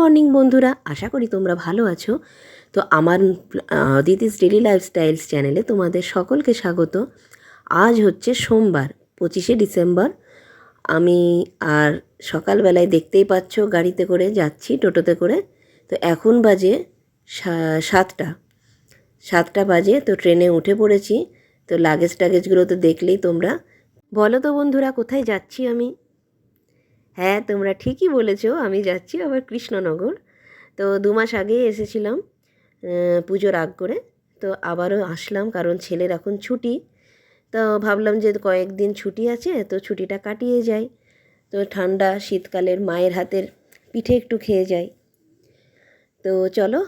Morning বন্ধুরা, আশা করি তোমরা ভালো আছো। তো আমার দিদিস ডেলি লাইফস্টাইলস চ্যানেলে তোমাদের সকলকে স্বাগত। আজ হচ্ছে সোমবার, পঁচিশে ডিসেম্বর। আমি আর সকালবেলায় দেখতেই পাচ্ছ গাড়িতে করে যাচ্ছি, টোটোতে করে। তো এখন বাজে সাতটা। সাতটা বাজে, তো ট্রেনে উঠে পড়েছি। তো লাগেজ টাগেজগুলো তো দেখলেই তোমরা। বলো তো বন্ধুরা, কোথায় যাচ্ছি আমি? হ্যাঁ তোমরা ঠিকই বলেছ, আমি যাচ্ছি আবার কৃষ্ণনগর। তো দু মাস আগে এসেছিলাম পুজোর আগ করে। তো আবারও আসলাম, কারণ ছেলের এখন ছুটি। তো ভাবলাম যে কয়েকদিন ছুটি আছে, তো ছুটিটা কাটিয়ে যাই। তো ঠান্ডা শীতকালের মায়ের হাতের পিঠে একটু খেয়ে যাই। তো চলো,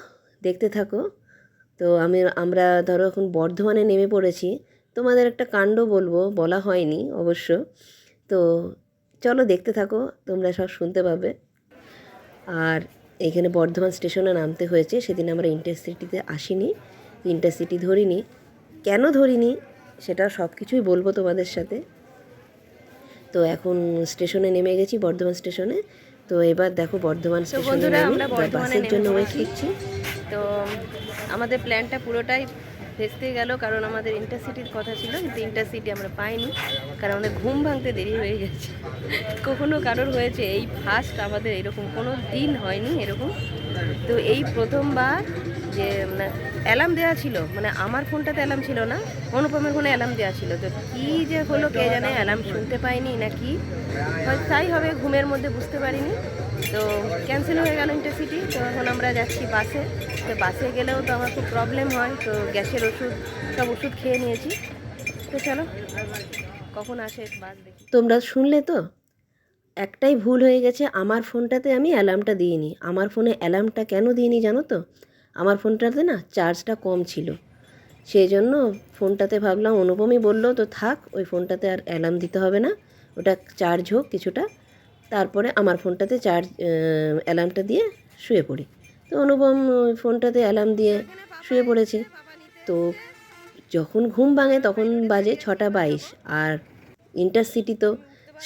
দেখতে থাকো। তো আমি, আমরা ধরো এখন বর্ধমানে নেমে পড়েছি। তোমাদের একটা কাণ্ড বলব, বলা হয়নি অবশ্য। তো চলো দেখতে থাকো তোমরা সব শুনতে পাবে। আর এখানে বর্ধমান স্টেশনে নামতে হয়েছে সেদিন আমরা ইন্টারসিটিতে আসিনি ইন্টারসিটি ধরিনি। কেন ধরিনি সেটা সব কিছুই বলব তোমাদের সাথে। তো এখন স্টেশনে নেমে গেছি বর্ধমান স্টেশনে। তো এবার দেখো বর্ধমান স্টেশনে বন্ধুরা, আমরা বাসের জন্য ওয়েট করছি। তো আমাদের প্ল্যানটা পুরোটাই ভেস্তে গেল, কারণ আমাদের ইন্টারসিটির কথা ছিল, কিন্তু ইন্টারসিটি আমরা পাইনি, কারণ আমাদের ঘুম ভাঙতে দেরি হয়ে গেছে। কখনো কারোর হয়েছে এই ফার্স্ট আমাদের এরকম কোনো দিন হয়নি এরকম। তো এই প্রথমবার যে মানে অ্যালার্ম দেওয়া ছিল মানে আমার ফোনটাতে অ্যালার্ম ছিল না, অনুপমের ফোনে অ্যালার্ম দেওয়া ছিল। তো কী যে হলো কে জানে অ্যালার্ম শুনতে পাইনি না কি তাই হবে, ঘুমের মধ্যে বুঝতে পারিনি। তো ক্যান্সেল হয়ে গেল ইন্টারসিটি তো এখন আমরা যাচ্ছি বাসে। তো বাসে গেলেও তো আমার খুব প্রবলেম হয়, তো গ্যাসের ওষুধ, সব ওষুধ খেয়ে নিয়েছি। তো চলো, কখন আসে বাস দেখি। তোমরা শুনলে তো? একটাই ভুল হয়ে গেছে, আমার ফোনটাতে আমি অ্যালার্মটা দিইনি। আমার ফোনে অ্যালার্মটা কেন দিইনি জানো তো? আমার ফোনটাতে না চার্জটা কম ছিল। সেই জন্য ফোনটাতে ভাবলাম, অনুপমই বলল, তো থাক, ওই ফোনটাতে আর অ্যালার্ম দিতে হবে না। ওটা চার্জ হোক কিছুটা। তারপরে আমার ফোনটাতে চার্জ অ্যালার্মটা দিয়ে শুয়ে পড়ি। তো অনুপম ফোনটাতে অ্যালার্ম দিয়ে শুয়ে পড়েছে। তো যখন ঘুম ভাঙে তখন বাজে ছটা বাইশ আর ইন্টারসিটি তো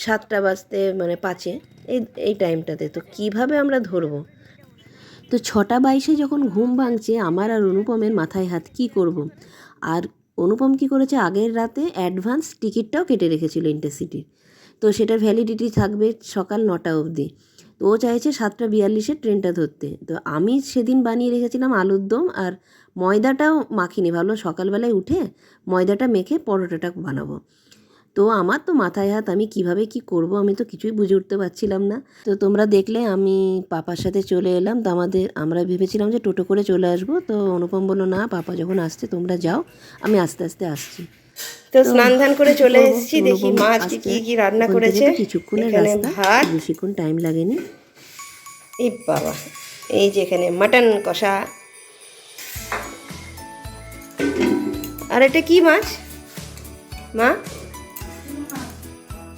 সাতটা বাজতে মানে পাঁচে, এই এই টাইমটাতে। তো কীভাবে আমরা ধরবো? তো ছটা বাইশে যখন ঘুম ভাঙছে আমার আর অনুপমের মাথায় হাত, কি করব। আর অনুপম কি করেছে? আগের রাতে অ্যাডভান্স টিকিটটাও কেটে রেখেছিল ইন্টারসিটির তো সেটার ভ্যালিডিটি থাকবে সকাল নটা অবধি। তো ও চাইছে সাতটা বিয়াল্লিশে ট্রেনটা ধরতে। তো আমি সেদিন বানিয়ে রেখেছিলাম আলুর দম আর ময়দাটাও মাখিনি ভাবলাম সকালবেলায় উঠে ময়দাটা মেখে পরোটাটা বানাবো। তো আমার তো মাথায় হাত, আমি কীভাবে কি করব আমি তো কিছুই বুঝে উঠতে পারছিলাম না। তো তোমরা দেখলে আমি পাপার সাথে চলে এলাম। তো আমাদের, আমরা ভেবেছিলাম যে টোটো করে চলে আসব। তো অনুপম বলল, না, পাপা যখন আসছে তোমরা যাও, আমি আস্তে আস্তে আসছি। তো স্নান ধান করে চলে এসেছি দেখি মা আজকে কি কি রান্না করেছে। এখানে ভাত। বেশিক্ষণ টাইম লাগেনি। এই বাবা এই যে এখানে মাটন কষা। আর এটা কি মাছ? মা?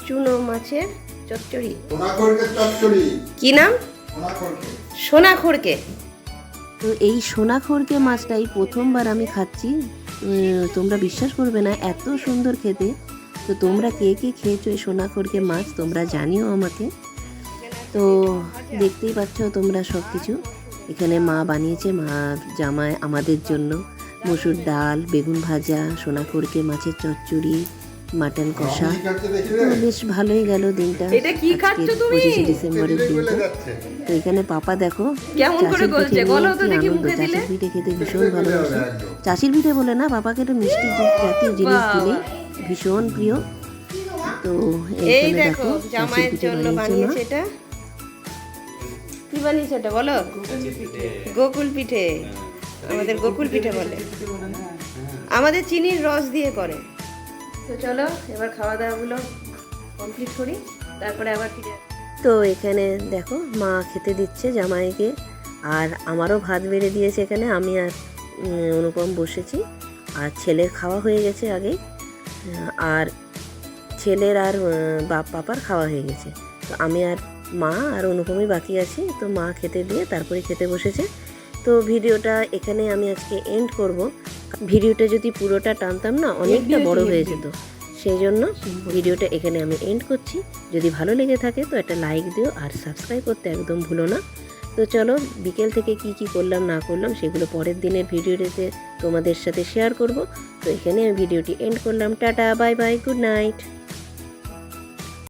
চুনো মাছের চচ্চড়ি। কি নাম? সোনা খড়কে তো এই সোনাখড়কে মাছটাই প্রথমবার আমি খাচ্ছি। তোমরা বিশ্বাস করবে না, এত সুন্দর খেতে। তো তোমরা কে কে খেয়েছো এই সোনাখড়কে মাছ, তোমরা জানিও আমাকে। তো দেখতেই পাচ্ছ তোমরা সব কিছু এখানে মা বানিয়েছে, মা জামায় আমাদের জন্য। মসুর ডাল, বেগুন ভাজা সোনা খড়কে মাছের চচ্চড়ি। মাটন কষা। বেশ ভালোই গেল দিনটা। এটা কি খাচ্ছ তুমি? পঁচিশে ডিসেম্বরের দিনটা। তো এখানে পাপা দেখো কেমন করে চাষির গলছে? পিঠে তো দেখি মুখে দিলে। চাষির পিঠে খেতে ভীষণ ভালোবাসে। চাষির পিঠে বলে না পাপাকে একটু মিষ্টি জাতীয় জিনিস দিলে ভীষণ প্রিয়। তো এই দেখো জামাইয়ের জন্য বানিয়েছে এটা। কি বানিয়েছে এটা বলো? গোকুল পিঠে। আমাদের গোকুল পিঠে বলে। আমাদের চিনির রস দিয়ে করে। তো চলো, এবার খাওয়া দাওয়াগুলো কমপ্লিট করি, তারপরে আবার ফিরে তো এখানে দেখো, মা খেতে দিচ্ছে জামাইকে, আর আমারও ভাত বেড়ে দিয়েছে এখানে, আমি আর অনুপম বসেছি, আর ছেলের খাওয়া হয়ে গেছে আগেই আর ছেলের আর বাপ, পাপার খাওয়া হয়ে গেছে। তো আমি আর মা আর অনুপমই বাকি আছি, তো মা খেতে দিয়ে তারপরে খেতে বসেছে। তো ভিডিওটা এখানে আমি আজকে এন্ড করব। ভিডিওটা যদি পুরোটা টানতাম না অনেকটা বড় হয়ে যেত। সেই জন্য ভিডিওটা এখানে আমি এন্ড করছি। যদি ভালো লেগে থাকে তো একটা লাইক দিও আর সাবস্ক্রাইব করতে একদম ভুলো না। তো চলো বিকেল থেকে কি কি করলাম না করলাম সেগুলো পরের দিনের ভিডিওটিতে তোমাদের সাথে শেয়ার করব। তো এখানে আমি ভিডিওটি এন্ড করলাম। Tata bye bye good night